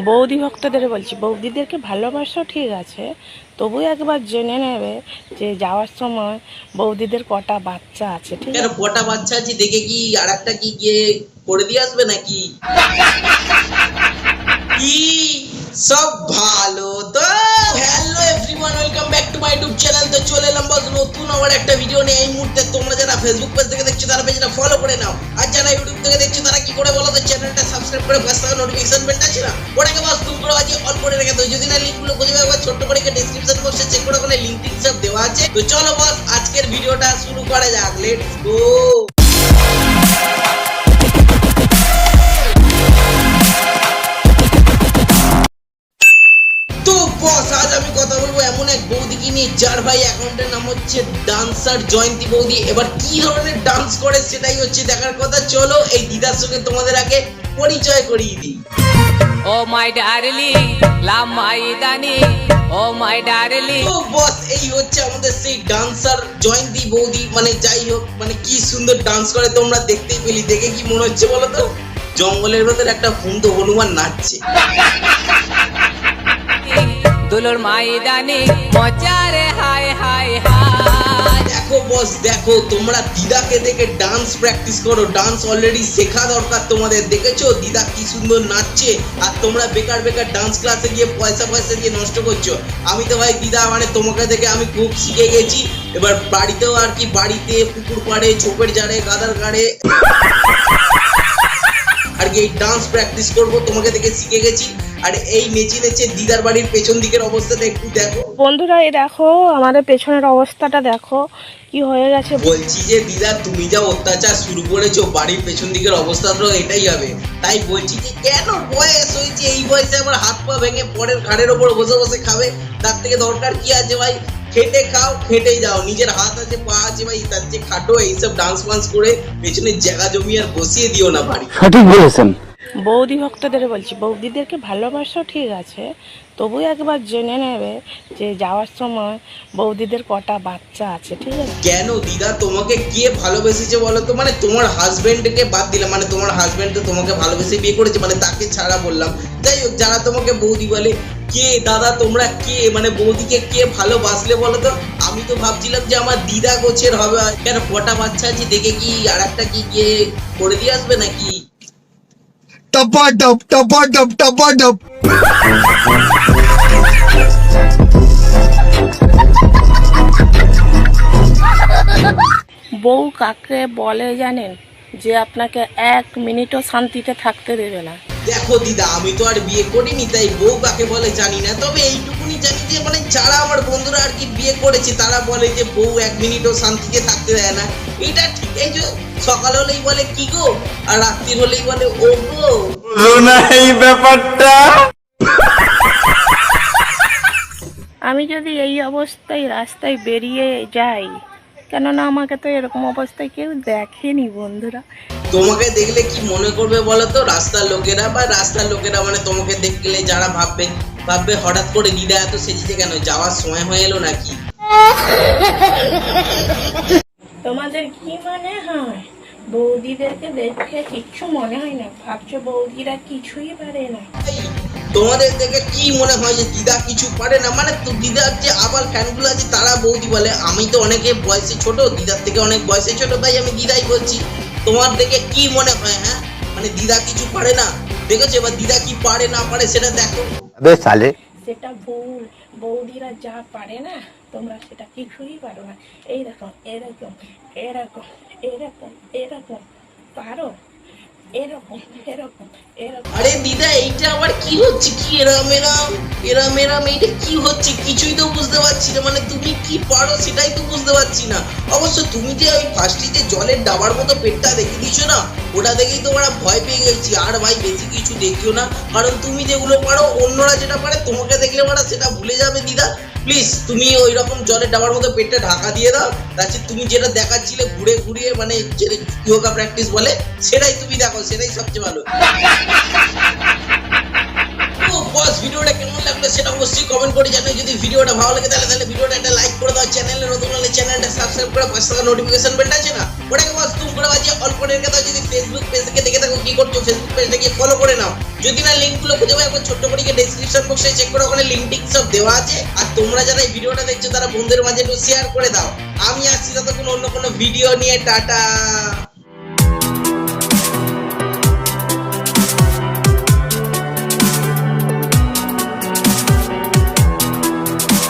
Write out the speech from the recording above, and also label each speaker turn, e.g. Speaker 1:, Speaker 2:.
Speaker 1: বৌদি ভক্তদের বলছি বৌদিদেরকে ভালোবাসো ঠিক আছে তবু একবার জেনে নেবে যে যাওয়ার সময় বৌদিদের কটা বাচ্চা আছে ঠিক আছে?
Speaker 2: কটা বাচ্চা আছে? দেখে কি আর একটা কি গিয়ে করে দিয়ে আসবে নাকি? কি সব ভালো তো? ইউটিউব চ্যানেল তো চলে এলাম বস। নতুন আমার একটা ভিডিও নিয়ে এই মুহূর্তে তোমরা যারা ফেসবুক পেজ থেকে দেখছ, তারা পেজটা ফলো করে নাও। আর যারা ইউটিউব থেকে দেখছ, তারা কি করে বলো তো চ্যানেলটা সাবস্ক্রাইব করে পাশে থাকা নোটিফিকেশন বেলটা আছে না? ওটাকে বাস তুমি করে আজকে অন করে রেখে দাও। যদি না লিঙ্কগুলো খুঁজে পাবে, ছোট্ট করে ডেসক্রিপশন বক্সে চেক করে ওখানে লিঙ্ক টিঙ্ক সব দেওয়া আছে। তো চলো বস, আজকের ভিডিওটা শুরু করা যাক। লেটস গো যার ভাই অ্যাকাউন্টের নাম হচ্ছে ডান্সার জয়ন্তী বৌদি। এবার কি ধরনের ডান্স করে সেটাই হচ্ছে দেখার কথা। চলো এই দিদার সঙ্গে তোমাদের আগে পরিচয় করিয়ে দিই।
Speaker 3: my darling, la my darling, oh my darling.
Speaker 2: তো বস এই হচ্ছে আমাদের সেই ডান্সার জয়ন্তী বৌদি। মানে যাই হোক মানে কি সুন্দর ডান্স করে তোমরা দেখতেই পেলি। দেখে কি মনে হচ্ছে বলো তো? জঙ্গলের ভেতর একটা হুন্দ হনুমান নাচছে।
Speaker 3: দুলোর ময়দানে মজারে, হায় হায় হায়।
Speaker 2: দেখো বস দেখো, তোমরা দিদাকে দেখে ডান্স প্র্যাকটিস করো। ডান্স অলরেডি শেখা দরকার তোমাদের। দেখেছ? দিদা কি সুন্দর নাচছে। আর তোমরা বেকার বেকার ডান্স ক্লাসে গিয়ে পয়সা পয়সা দিয়ে নষ্ট করছ। আমি তো ভাই দিদা মানে তোমাকে দেখে আমি খুব শিখে গেছি। এবার বাড়িতেও আর কি, বাড়িতে, পুকুর পাড়ে ছোপের জারে গাদার গাড়ে। আর কি এই ডান্স প্র্যাকটিস করব, তোমাকে দেখে শিখে গেছি। আর এই নেচে নেচে দিদার বাড়ির পেছন দিকের অবস্থাটা একটু দেখো।
Speaker 1: বন্ধুরা এই দেখো আমাদের পেছনের অবস্থাটা দেখো কি হয়ে গেছে।
Speaker 2: বলছি যে দিদা তুমি যা অত্যাচার শুরু করেছ বাড়ির পেছন দিকের অবস্থা তো এটাই হবে। তাই বলছি যে কেন বয়স হয়েছে? এই বয়সে আবার হাত পা ভেঙে পরের ঘাড়ের ওপর বসে বসে খাবে? তার থেকে দরকার কি আছে ভাই? খেটে খাও খেটেই যাও। নিজের হাত আছে পা আছে ভাই তার যে খাটো এইসব ডান্স ফান্স করে পেছনে জায়গা জমি আর বসিয়ে দিও না বাড়ি।
Speaker 4: সঠিক বলেছেন।
Speaker 1: বৌদি ভক্তদের বলছি, বৌদিদেরকে ভালোবাসো ঠিক আছে, তবু একবার জেনে নেবে যে যাওয়ার সময় বৌদিদের কটা বাচ্চা আছে, ঠিক আছে?
Speaker 2: কেন দিদা, তোমাকে কে ভালোবেসেছে বলো তো? মানে তোমার হাজবেন্ডকে বাদ দিলাম মানে তোমার হাজবেন্ড তো তোমাকে ভালোবেসে বিয়ে করেছে মানে তাকে ছাড়া বললাম। যাই হোক, যারা তোমাকে বৌদি বলে, কে দাদা, তোমরা কে? মানে বৌদিকে কে ভালোবাসলে বলো তো? আমি তো ভাবছিলাম যে আমার দিদা গোছের হবে কেন কটা বাচ্চা আছে, দেখে কি আর একটা কি গিয়ে করে দিয়ে আসবে নাকি?
Speaker 5: Tapadap, tapadap, tapadap.
Speaker 1: বউ কাকে বলে জানেন যে আপনাকে এক মিনিটও শান্তিতে থাকতে দেবে না
Speaker 2: দেখো দিদা আমি তো আর বিয়ে করিনি তাই বউ কাকে বলে জানি না। তবে এইটুকুনি জানি যে মানে যারা আমার বন্ধুরা আর কি বিয়ে করেছে তারা বলে যে বউ এক মিনিটও শান্তিতে থাকতে দেয় না। এটা ঠিক এই যে সকাল হলেই বলে কি গো? আর রাত্রি হলেই বলে ও গো।
Speaker 4: না এই ব্যাপারটা।
Speaker 1: আমি যদি এই অবস্থায় রাস্তায় বেরিয়ে যাই কেননা আমাকে তো এরকম অবস্থায় কেউ দেখেনি বন্ধুরা।
Speaker 2: তোমাকে দেখলে কি মনে করবে বলো তো রাস্তার লোকেরা বা রাস্তার লোকেরা মানে তোমাকে দেখলে যারা ভাববে ভাববে হঠাৎ করে দিদা এত সেজেছে কেন? যাওয়ার সময় হয়ে এলো নাকি?
Speaker 1: তোমাদের কি মনে হয়? বৌদিদেরকে দেখে কিচ্ছু মনে হয় না? ভাবছ বৌদিরা কিছুই পারে না।
Speaker 2: তোমাদের দেখে কি মনে হয় যে দিদা কিছু পারে না? মানে তো দিদার যে আবার ফ্যানগুলো আছে তারা বৌদি বলে। আমি তো অনেকে বয়সে ছোট দিদার থেকে অনেক বয়সে ছোট তাই আমি দিদাই বলছি। তোমার দেখে কি মনে হয় হ্যাঁ? মানে দিদা কিছু পারে না? দেখেছ? এবার দিদা কি পারে না পারে সেটা দেখো।
Speaker 4: বে সালে
Speaker 1: সেটা ভুল বৌদিরা যা পারে না তোমরা সেটা কিছুই পারো না। এইরকম এরকম এরকম এরকম এরকম পারো? এরকম এরকম এরকম
Speaker 2: আরে দিদা এইটা আবার কি হচ্ছে? কি এরাম এরাম? এরাম এরাম এইটা কি হচ্ছে? কিছুই তো বুঝতে পারছি না। মানে তুমি কি পারো সেটাই তো বুঝতে পারছি না। অবশ্য তুমি যে ওই ফার্স্টে যে জলের ডাবার মতো পেটটা দেখে দিয়েছ না, ওটা দেখেই তো ওরা ভয় পেয়ে গেছি। আর ভাই, বেশি কিছু দেখিও না। কারণ তুমি যেগুলো পারো, অন্যরা যেটা পারে তোমাকে দেখলে ওরা সেটা ভুলে যাবে দিদা। প্লিজ, তুমি ওই রকম জলের ডাবার মতো পেটটা ঢাকা দিয়ে দাও। তাছাড়া তুমি যেটা দেখাচ্ছিলে ঘুরে ঘুরিয়ে মানে যেটা যোগা প্র্যাকটিস বলে, সেটাই তুমি দেখো, সেটাই সবচেয়ে ভালো। তো ভিডিওটা কেমন লাগল সেটা অবশ্যই কমেন্ট করে জানাও। যদি ভিডিওটা ভালো লাগে তাহলে তাহলে ভিডিওটা লাইক করে দাও। চ্যানেলে নতুন হলে চ্যানেলটা সাবস্ক্রাইব করে না? ওটাকে বাস তুম করে বাজিয়ে অল রেখে যদি ফেসবুক পেজ দেখে থাকো কি করছ ফেসবুক পেজটা গিয়ে ফলো করে নাও। যদি না লিঙ্কগুলো খুঁজে পাও, একবার ছোট্ট করে ডেসক্রিপশন বক্সে চেক করে ওখানে লিঙ্ক সব দেওয়া আছে। আর তোমরা যারা ভিডিওটা দেখছ, তারা বন্ধুদের মাঝে একটু শেয়ার করে দাও। আমি আসছি ততক্ষণ অন্য কোনো ভিডিও নিয়ে, টাটা!